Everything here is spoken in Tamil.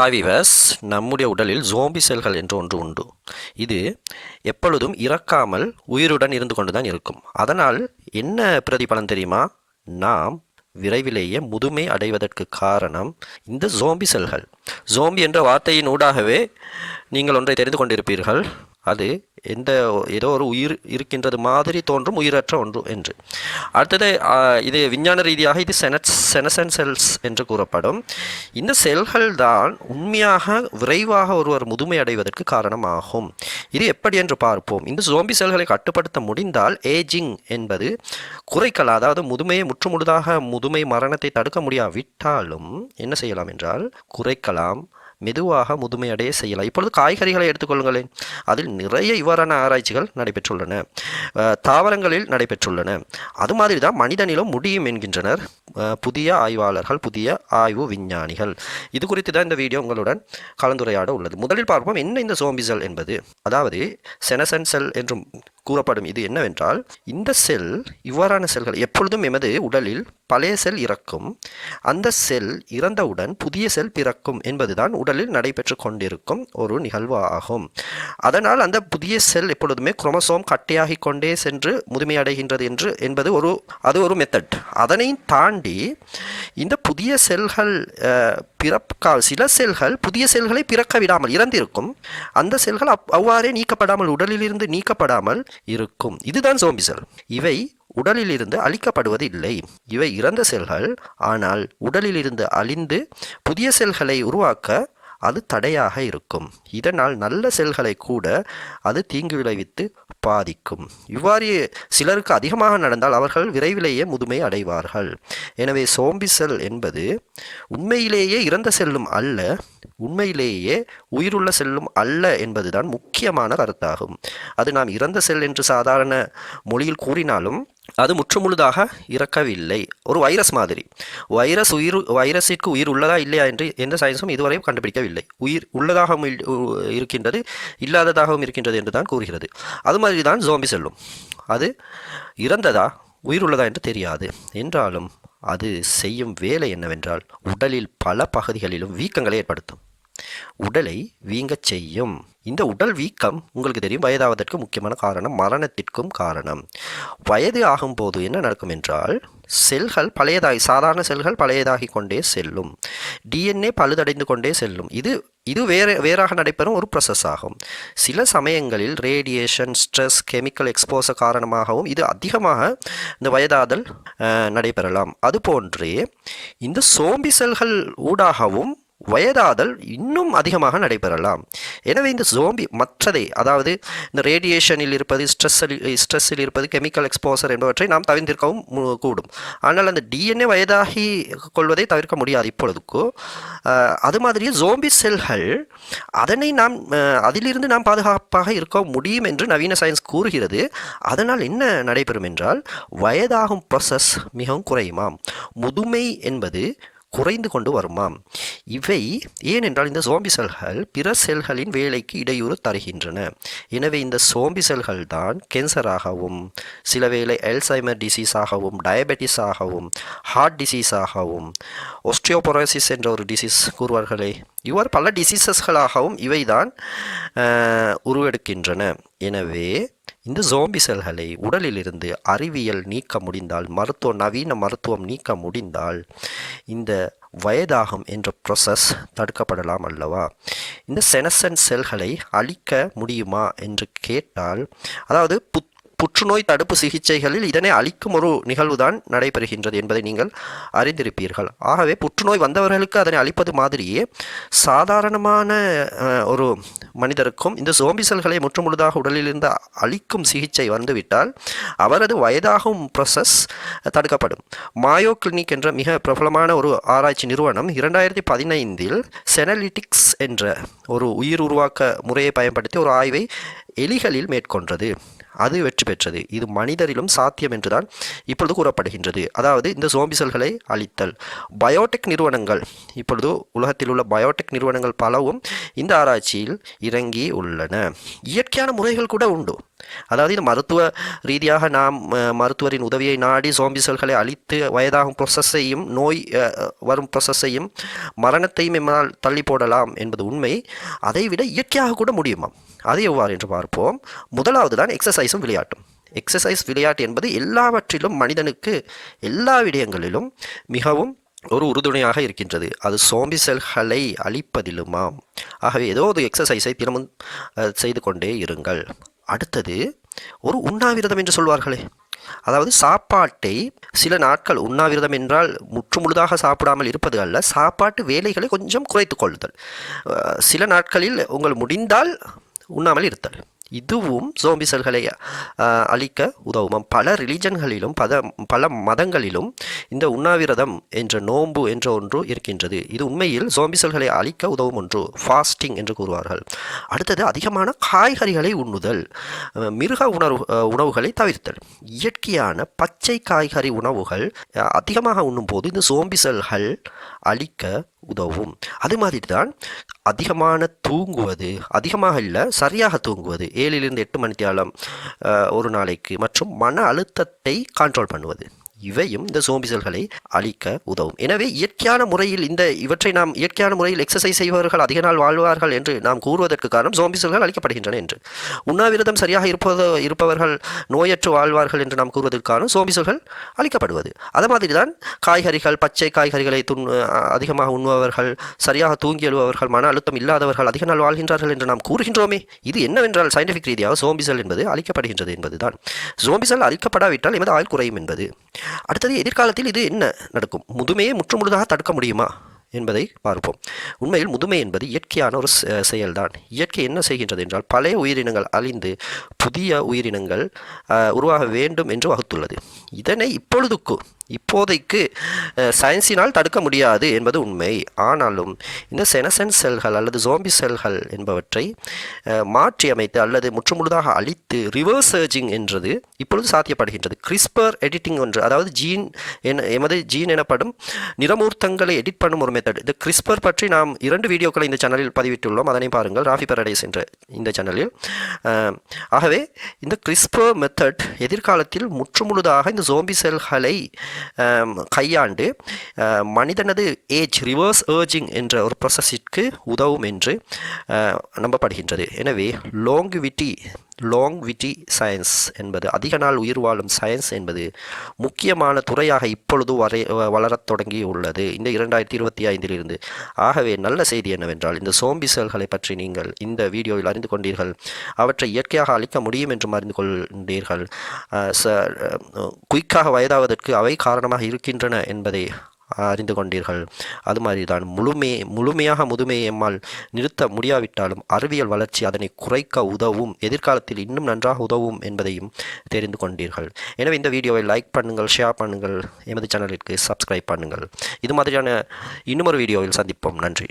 ஹாவிவஸ் நம்முடைய உடலில் ஜோம்பி செல்கள் என்று ஒன்று உண்டு. இது எப்பொழுதும் இறக்காமல் உயிருடன் இருந்து கொண்டுதான் இருக்கும். அதனால் என்ன பிரதிபலன் தெரியுமா? நாம் விரைவிலேயே முதுமை அடைவதற்கு காரணம் இந்த ஜோம்பி செல்கள் ஜோம்பி என்ற வார்த்தையின் ஊடாகவே நீங்கள் ஒன்றை தெரிந்து கொண்டிருப்பீர்கள். அது எந்த ஏதோ ஒரு உயிர் இருக்கின்றது மாதிரி தோன்றும் உயிரற்ற ஒன்று என்று. அடுத்தது இது விஞ்ஞான ரீதியாக இது செனட் செனசன் செல்ஸ் என்று கூறப்படும். இந்த செல்கள் தான் உண்மையாக விரைவாக ஒருவர் முதுமை அடைவதற்கு காரணமாகும். இது எப்படி என்று பார்ப்போம். இந்த ஜோம்பி செல்களை கட்டுப்படுத்த முடிந்தால் ஏஜிங் என்பது குறைக்கலாம் அதாவது முதுமையை முற்றுமுழுதாக முதுமை மரணத்தை தடுக்க முடியாவிட்டாலும் என்ன செய்யலாம் என்றால் குறைக்கலாம். மெதுவாக முதுமையடைய செய்யலாம். இப்பொழுது காய்கறிகளை எடுத்துக்கொள்ளுங்களேன் அதில் நிறைய இவ்வாறான ஆராய்ச்சிகள் நடைபெற்றுள்ளன. தாவரங்களில் நடைபெற்றுள்ளன. அது மாதிரி தான் மனிதனிலும் முடியும் என்கின்றனர் புதிய ஆய்வாளர்கள் புதிய ஆய்வு விஞ்ஞானிகள். இது குறித்து தான் இந்த வீடியோ உங்களுடன் கலந்துரையாட உள்ளது. முதலில் பார்ப்போம் என்ன இந்த சோம்பிசல் என்பது? அதாவது செனசன் செல் என்றும் கூறப்படும். இது என்னவென்றால் இந்த செல் இவ்வாறான செல்கள் எப்பொழுதும் எமது உடலில் பழைய செல் இறக்கும். அந்த செல் இறந்தவுடன் புதிய செல் பிறக்கும் என்பதுதான் உடலில் நடைபெற்று கொண்டிருக்கும் ஒரு நிகழ்வு ஆகும். அதனால் அந்த புதிய செல் எப்பொழுதுமே குரோமசோம் கட்டையாகிக் கொண்டே சென்று முதுமையடைகின்றது என்று என்பது ஒரு அது ஒரு மெத்தட் அதனை தாண்டி இந்த புதிய செல்கள் பிறக்கால் பிறக்கா சில செல்கள் புதிய செல்களை பிறக்க விடாமல் இறந்திருக்கும். அந்த செல்கள் அவ் அவ்வாறே நீக்கப்படாமல் உடலிலிருந்து நீக்கப்படாமல் இருக்கும். இதுதான் சோம்பி செல் இவை உடலிலிருந்து அழிக்கப்படுவது இல்லை இவை இறந்த செல்கள். ஆனால் உடலில் இருந்து அழிந்து புதிய செல்களை உருவாக்க அது தடையாக இருக்கும். இதனால் நல்ல செல்களை கூட அது தீங்கு விளைவித்து பாதிக்கும். இவ்வாறு சிலருக்கு அதிகமாக நடந்தால் அவர்கள் விரைவிலேயே முதுமை அடைவார்கள். எனவே சோம்பி செல் என்பது உண்மையிலேயே இறந்த செல்லும் அல்ல உண்மையிலேயே உயிருள்ள செல்லும் அல்ல என்பதுதான் முக்கியமான கருத்தாகும். அது நாம் இறந்த செல் என்று சாதாரண மொழியில் கூறினாலும் அது முற்றுமுழுதாக இறக்கவில்லை. ஒரு வைரஸ் மாதிரி. வைரஸ் உயிர் வைரஸிற்கு உயிர் உள்ளதா இல்லையா என்று எந்த சயின்ஸும் இதுவரை கண்டுபிடிக்கவில்லை. உயிர் உள்ளதாகவும் இல்- இருக்கின்றது இல்லாததாகவும் இருக்கின்றது என்று தான் கூறுகிறது. அது மாதிரி தான் ஜோம்பி செல்லும் அது இறந்ததா உயிர் உள்ளதா என்று தெரியாது. என்றாலும் அது செய்யும் வேலை என்னவென்றால் உடலில் பல பகுதிகளிலும் வீக்கங்களை ஏற்படுத்தும். உடலை வீங்கச் செய்யும். இந்த உடல் வீக்கம் உங்களுக்கு தெரியும் வயதாவதற்கு முக்கியமான காரணம் மரணத்திற்கும் காரணம். வயது ஆகும்போது என்ன நடக்கும் என்றால் செல்கள் பழையதாகி சாதாரண செல்கள் பழையதாகி கொண்டே செல்லும். டிஎன்ஏ பழுதடைந்து கொண்டே செல்லும். இது இது வேறு வேறாக நடைபெறும் ஒரு ப்ரொசஸ் ஆகும். சில சமயங்களில் ரேடியேஷன் ஸ்ட்ரெஸ் கெமிக்கல் எக்ஸ்போஸ காரணமாகவும் இது அதிகமாக இந்த வயதாதல் நடைபெறலாம். அதுபோன்றே இந்த சோம்பி செல்கள் ஊடாகவும் வயதாதல் இன்னும் அதிகமாக நடைபெறலாம். எனவே இந்த ஜோம்பி மற்றதை அதாவது இந்த ரேடியேஷனில் இருப்பது ஸ்ட்ரெஸ்ஸில் ஸ்ட்ரெஸ்ஸில் இருப்பது கெமிக்கல் எக்ஸ்போசர் என்பவற்றை நாம் தவிர்த்திருக்கவும் கூடும். ஆனால் அந்த டிஎன்ஏ வயதாகி கொள்வதை தவிர்க்க முடியாது இப்பொழுதுக்கு. அது மாதிரியே ஜோம்பி செல்கள் அதனை நாம் அதிலிருந்து நாம் பாதுகாப்பாக இருக்க முடியும் என்று நவீன சயின்ஸ் கூறுகிறது. அதனால் என்ன நடைபெறும் என்றால் வயதாகும் ப்ரொசஸ் மிகவும் குறையுமாம். முதுமை என்பது குறைந்து கொண்டு வருமாம் இவை ஏனென்றால் இந்த சோம்பி செல்கள் பிற செல்களின் வேலைக்கு இடையூறு தருகின்றன எனவே இந்த சோம்பி செல்கள் தான் கேன்சராகவும் சில வேளை எல்சைமர் டிசீஸாகவும் டயபெட்டிஸாகவும் ஹார்ட் டிசீஸாகவும் ஒஸ்டியோபொரோசிஸ் என்ற ஒரு டிசீஸ் கூறுவார்களே. இவ்வாறு பல டிசீசஸ்களாகவும் இவை தான் உருவெடுக்கின்றன. எனவே இந்த ஜோம்பி செல்களை உடலிலிருந்து அறிவியல் நீக்க முடிந்தால் மருத்துவ நவீன மருத்துவம் நீக்க முடிந்தால் இந்த வயதாகும் என்ற ப்ரொசஸ் தடுக்கப்படலாம் அல்லவா? இந்த செனசன் செல்களை அழிக்க முடியுமா என்று கேட்டால் அதாவது புத் புற்றுநோய் தடுப்பு சிகிச்சைகளில் இதனை அளிக்கும் ஒரு நிகழ்வுதான் நடைபெறுகின்றது என்பதை நீங்கள் அறிந்திருப்பீர்கள். ஆகவே புற்றுநோய் வந்தவர்களுக்கு அதனை அளிப்பது மாதிரியே சாதாரணமான ஒரு மனிதருக்கும் இந்த சோம்பி செல்களை முற்றுமுழுதாக உடலிலிருந்து அளிக்கும் சிகிச்சை வந்துவிட்டால் அவரது வயதாகும் ப்ரொசஸ் தடுக்கப்படும். மாயோ கிளினிக் என்ற மிக பிரபலமான ஒரு ஆராய்ச்சி நிறுவனம் இரண்டாயிரத்தி பதினைந்தில் செனலிட்டிக்ஸ் என்ற ஒரு உயிர் உருவாக்க முறையை பயன்படுத்தி ஒரு ஆய்வை எலிகளில் மேற்கொண்டது. அது வெற்றி பெற்றது. இது மனிதரிலும் சாத்தியம் என்றுதான் இப்பொழுது கூறப்படுகின்றது. அதாவது இந்த சோம்பி செல்களை அழித்தல். பயோடெக் நிறுவனங்கள் இப்பொழுது உலகத்தில் உள்ள பயோடெக் நிறுவனங்கள் பலவும் இந்த ஆராய்ச்சியில் இறங்கி உள்ளன இயற்கையான முறைகள் கூட உண்டு. அதாவது இது மருத்துவ ரீதியாக நாம் மருத்துவரின் உதவியை நாடி சோம்பி செல்களை அழித்து வயதாகும் ப்ரொசஸையும் நோய் வரும் ப்ரொசஸையும் மரணத்தையும் எம்மால் தள்ளி போடலாம் என்பது உண்மை. அதைவிட இயற்கையாக கூட முடியுமா? அது எவ்வாறு என்று பார்ப்போம். முதலாவது தான் எக்ஸசைஸும் விளையாட்டும். எக்ஸசைஸ் விளையாட்டு என்பது எல்லாவற்றிலும் மனிதனுக்கு எல்லா விடயங்களிலும் மிகவும் ஒரு உறுதுணையாக இருக்கின்றது. அது சோம்பி செல்களை அழிப்பதிலுமாம் ஆகவே ஏதோ ஒரு எக்ஸசைஸை தினமும் செய்து கொண்டே இருங்கள். அடுத்தது ஒரு உண்ணாவிரதம் என்று சொல்வார்களே. அதாவது சாப்பாட்டை சில நாட்கள் உண்ணாவிரதம் என்றால் முற்று முழுதாக சாப்பிடாமல் இருப்பது அல்ல சாப்பாட்டு வேலைகளை கொஞ்சம் குறைத்து கொள்ளுதல். சில நாட்களில் உங்கள் முடிந்தால் உண்ணாமல் இருத்தல். இதுவும் ஜோம்பி செல்களை அழிக்க உதவும். பல ரிலிஜன்களிலும் பல பல மதங்களிலும் இந்த உண்ணாவிரதம் என்ற நோன்பு என்ற ஒன்று இருக்கின்றது. இது உண்மையில் ஜோம்பி செல்களை அழிக்க உதவும் ஒன்று. ஃபாஸ்டிங் என்று கூறுவார்கள். அடுத்தது அதிகமான காய்கறிகளை உண்ணுதல் மிருக உணர்வு உணவுகளை தவிர்த்தல். இயற்கையான பச்சை காய்கறி உணவுகள் அதிகமாக உண்ணும்போது இந்த சோம்பி செல்கள் அழிக்க உதவும். அது மாதிரி தான் அதிகமான தூங்குவது அதிகமாக இல்லை சரியாக தூங்குவது. ஏழிலிருந்து எட்டு மணித்தியாலம் ஒரு நாளைக்கு மற்றும் மன அழுத்தத்தை கண்ட்ரோல் பண்ணுவது. இவையும் இந்த சோம்பி செல்களை அழிக்க உதவும். எனவே இயற்கையான முறையில் இந்த இவற்றை நாம் இயற்கையான முறையில் எக்ஸசைஸ் செய்பவர்கள் அதிக நாள் வாழ்வார்கள் என்று நாம் கூறுவதற்கு காரணம் சோம்பி செல்கள் அழிக்கப்படுகின்றன என்று. உண்ணாவிரதம் சரியாக இருப்பது இருப்பவர்கள் நோயற்று வாழ்வார்கள் என்று நாம் கூறுவதற்கு காரணம் சோம்பி செல்கள் அழிக்கப்படுவது. அது மாதிரி தான் காய்கறிகள் பச்சை காய்கறிகளை துண் அதிகமாக உண்ணுபவர்கள் சரியாக தூங்கி எழுபவர்கள் மன அழுத்தம் இல்லாதவர்கள் அதிக நாள் வாழ்கின்றார்கள் என்று நாம் கூறுகின்றோமே. இது என்னவென்றால் சயின்டிஃபிக் ரீதியாக சோம்பிசல் என்பது அழிக்கப்படுகின்றது என்பதுதான். சோம்பிசல் அழிக்கப்படாவிட்டால் எமது ஆயுள் குறையும் என்பது. அடுத்தது எதிர்காலத்தில் இது என்ன நடக்கும்? முதுமையை முற்றுமுழுதாக தடுக்க முடியுமா? என்பதை பார்ப்போம். உண்மையில் முதுமை என்பது இயற்கையான ஒரு செ- செயல்தான். இயற்கை என்ன செய்கின்றது என்றால் பழைய உயிரினங்கள் அழிந்து புதிய உயிரினங்கள் உருவாக வேண்டும் என்று வகுத்துள்ளது. இதனை இப்பொழுதுக்கு இப்போதைக்கு சயின்ஸினால் தடுக்க முடியாது என்பது உண்மை. ஆனாலும் இந்த செனசன் செல்கள் அல்லது ஜோம்பி செல்கள் என்பவற்றை மாற்றியமைத்து மாற்றி அமைத்து அல்லது முற்றுமுழுதாக அழித்து ரிவர்ஸ் சர்ஜிங் என்றது இப்பொழுது சாத்தியப்படுகின்றது. கிறிஸ்பர் எடிட்டிங் ஒன்று அதாவது ஜீன் என எமது ஜீன் எனப்படும் நிறமூர்த்தங்களை எடிட் பண்ணும் ஒரு மெத்தட் இந்த கிறிஸ்பர் பற்றி நாம் இரண்டு வீடியோக்களை இந்த சேனலில் பதிவிட்டுள்ளோம். அதனை பாருங்கள். ராஃபி பரடைஸ் என்ற இந்த சேனலில் ஆகவே இந்த கிறிஸ்பர் மெத்தட் எதிர்காலத்தில் முற்றுமுழுதாக இந்த ஜோம்பி செல்களை கையாண்டு மனிதனது ஏஜ் ரிவர்ஸ் ஏர்ஜிங் என்ற ஒரு ப்ரொசஸிற்கு உதவும் என்று நம்பப்படுகின்றது. எனவே லோங்குவிட்டி லாங்விட்டி சயின்ஸ் என்பது அதிக நாள் உயிர் வாழும் சயின்ஸ் என்பது முக்கியமான துறையாக இப்பொழுது வரை வளரத் தொடங்கி உள்ளது இந்த இரண்டாயிரத்தி இருபத்தி ஐந்திலிருந்து. ஆகவே நல்ல செய்தி என்னவென்றால் இந்த சோம்பி செல்களை பற்றி நீங்கள் இந்த வீடியோவில் அறிந்து கொண்டீர்கள். அவற்றை இயற்கையாக அழிக்க முடியும் என்றும் அறிந்து கொண்டீர்கள். ச குயிக்காக வயதாவதற்கு அவை காரணமாக இருக்கின்றன என்பதை அறிந்து கொண்டீர்கள். அது மாதிரி தான் முழுமே முழுமையாக முதுமையை எம்மால் நிறுத்த முடியாவிட்டாலும் அறிவியல் வளர்ச்சி அதனை குறைக்க உதவும் எதிர்காலத்தில் இன்னும் நன்றாக உதவும் என்பதையும் தெரிந்து கொண்டீர்கள். எனவே இந்த வீடியோவை லைக் பண்ணுங்கள் ஷேர் பண்ணுங்கள் எமது சேனலிற்கு சப்ஸ்கிரைப் பண்ணுங்கள். இது மாதிரியான இன்னும் ஒரு வீடியோவில் சந்திப்போம். நன்றி.